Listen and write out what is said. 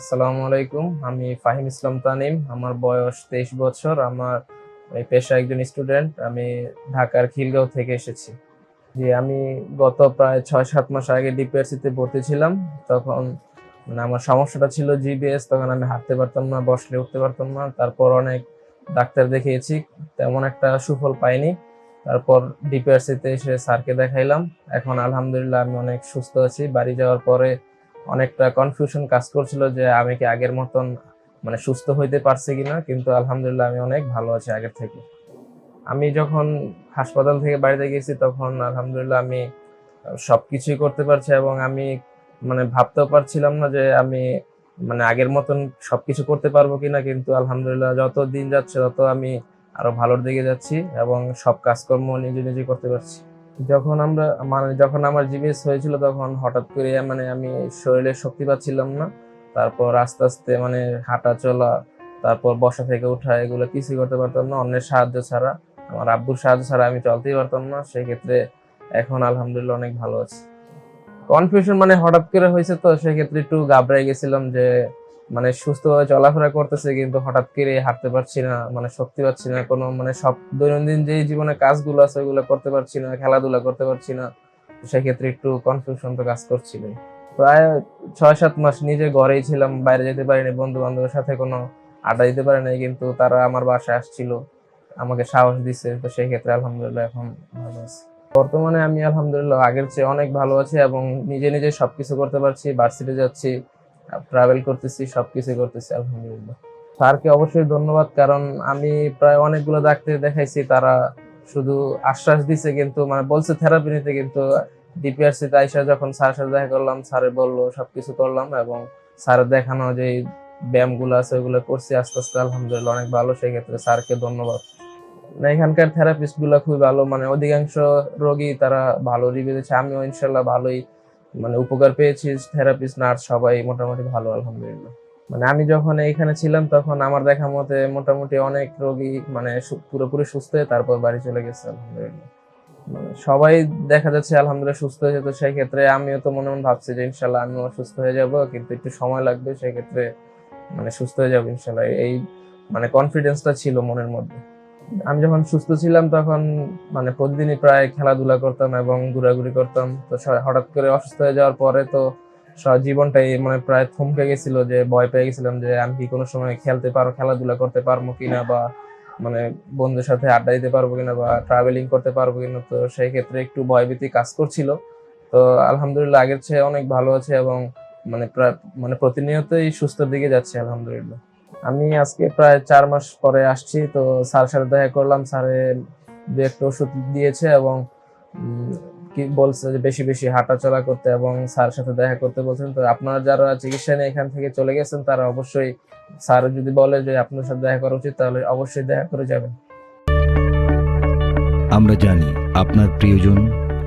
আসসালামু আলাইকুম। আমি ফাহিম ইসলাম তানিম। আমার বয়স তেইশ বছর। আমার পেশা একজন স্টুডেন্ট। আমি ঢাকার খিলগাঁও থেকে এসেছি। যে আমি গত প্রায় ছয় সাত মাস আগে ডিপিআরসি তে ভর্তি ছিলাম। তখন মানে আমার সমস্যাটা ছিল জিবিএস। তখন আমি হাঁটতে পারতাম না, বসলে উঠতে পারতাম না। তারপর অনেক ডাক্তার দেখিয়েছি। তেমন একটা সুফল পাইনি। তারপর ডিপিআরসি তে এসে স্যারকে দেখাইলাম। এখন আলহামদুলিল্লাহ আমি অনেক সুস্থ আছি। বাড়ি যাওয়ার পরে অনেকটা কনফিউশন কাজ করছিল যে আমি কি আগের মতন মানে সুস্থ হইতে পারছি কিনা, কিন্তু আলহামদুলিল্লাহ আমি অনেক ভালো আছি আগের থেকে। আমি যখন হাসপাতাল থেকে বাড়িতে গেছি তখন আলহামদুলিল্লাহ আমি সবকিছুই করতে পারছি এবং আমি মানে ভাবতেও পারছিলাম না যে আমি মানে আগের মতন সবকিছু করতে পারব কিনা, কিন্তু আলহামদুলিল্লাহ যত দিন যাচ্ছে তত আমি আরও ভালোর দিকে যাচ্ছি এবং সব কাজকর্ম নিজে নিজে করতে পারছি। যখন আমরা মানে যখন আমার জিবিএস হয়েছিল তখন হঠাৎ করে মানে আমি শরীরে শক্তি পাচ্ছিলাম না। তারপর আস্তে আস্তে মানে হাঁটা চলা, তারপর বসা থেকে ওঠা এগুলো কিছুই করতে পারতাম না। অন্যের সাহায্য ছাড়া, আমার আব্বুর সাহায্য ছাড়া আমি চলতেই পারতাম না। সেই ক্ষেত্রে এখন আলহামদুলিল্লাহ অনেক ভালো আছি। কনফিউশন মানে হঠাৎ করে হয়েছে তো, সেক্ষেত্রে একটু ঘাবড়াই গেছিলাম যে মানে সুস্থভাবে চলাফেরা করতেছে, কিন্তু হঠাৎ করে হাঁটতে পারছি না মানে শক্তি পাচ্ছি না, কোনো মানে সব দৈনন্দিন যে জীবনে কাজগুলো আছে ওগুলো করতে পারছি না, খেলাধুলা করতে পারছি না সেক্ষেত্রে একটু কনফিউশন তো কাজ করছিল প্রায় ছয় সাত মাস নিজে ঘরেই ছিলাম, বাইরে যেতে পারিনি বন্ধু বান্ধবের সাথে কোনো আড্ডা দিতে পারি নাই কিন্তু তারা আমার বাসায় আসছিল, আমাকে সাহস দিছে, তো সেই ক্ষেত্রে আলহামদুলিল্লাহ এখন ভালো আছি। বর্তমানে আমি আলহামদুলিল্লাহ আগের চেয়ে অনেক ভালো আছি এবং নিজে নিজে সবকিছু করতে পারছি ভার্সিটি যাচ্ছি ট্রাভেল করতেছি সবকিছু করতেছি, আলহামদুলিল্লাহ। স্যারকে অবশ্যই ধন্যবাদ, কারণ আমি প্রায় অনেকগুলো ডাক্তার দেখাইছি, তারা শুধু আশ্বাস দিছে, কিন্তু মানে বলছে থেরাপি নিতে, কিন্তু ডিপিআরসি তে আইসা যখন স্যারের সাথে দেখা করলাম, স্যারে বলল, সবকিছু করলাম এবং স্যারের দেখানো যে ব্যায়ামগুলো আছে, ওগুলো করছি আস্তে আস্তে, আলহামদুলিল্লাহ, অনেক ভালো। সেই ক্ষেত্রে স্যারকে ধন্যবাদ। এখানকার থেরাপিস্টগুলা খুবই ভালো মানে অধিকাংশ রোগী তারা ভালো রিভিউ দিচ্ছে, আমিও ইনশাল্লাহ ভালোই মানে উপকার পেয়েছি থেরাপিস্ট নার্স সবাই মোটামুটি ভালো, আলহামদুলিল্লাহ। মানে আমি যখন এখানে ছিলাম তখন আমার দেখা মতে মোটামুটি অনেক রোগী মানে পুরোপুরি সুস্থ হয়ে তারপর বাড়ি চলে গেছে, আলহামদুলিল্লাহ। মানে সবাই দেখা যাচ্ছে আলহামদুলিল্লাহ সুস্থ হয়েছে তো সেই ক্ষেত্রে আমিও তো মনে মনে ভাবছি যে ইনশাল্লাহ আমিও সুস্থ হয়ে যাব, কিন্তু একটু সময় লাগবে সেই ক্ষেত্রে মানে সুস্থ হয়ে যাব ইনশাল্লাহ। এই মানে কনফিডেন্সটা ছিল মনের মধ্যে। আমি যখন সুস্থ ছিলাম তখন মানে প্রতিদিনই প্রায় খেলাধুলা করতাম এবং ঘোরাঘুরি করতাম। তো হঠাৎ করে অসুস্থ হয়ে যাওয়ার পরে তো জীবনটাই মানে প্রায় থমকে গেছিল যে ভয় পেয়ে গেছিলাম যে আমি কি কোনো সময় খেলতে পারো খেলাধুলা করতে পারব কিনা বা মানে বন্ধুদের সাথে আড্ডা দিতে পারব কিনা বা ট্রাভেলিং করতে পারব কিনা। তো সেই ক্ষেত্রে একটু ভয়ভীতি কাজ করছিল। তো আলহামদুলিল্লাহ আগের চেয়ে অনেক ভালো আছে এবং মানে প্রায় মানে প্রতিনিয়তই সুস্থর দিকে যাচ্ছে আলহামদুলিল্লাহ। আমি আজকে প্রায় চার মাস পরে আসছি, তো স্যার সাথে দেখা করলাম। স্যারে দু একটা ওষুধ দিয়েছে এবং কি বলছে যে বেশি বেশি হাঁটাচলা করতে এবং স্যারের সাথে দেখা করতে বলছেন। তো আপনারা যারা চিকিৎসা নিয়ে এখান থেকে চলে গেছেন, তারা অবশ্যই স্যার যদি বলে যে আপনার সাথে দেখা করা উচিত, তাহলে অবশ্যই দেখা করে যাবেন। আমরা জানি আপনার প্রিয়জন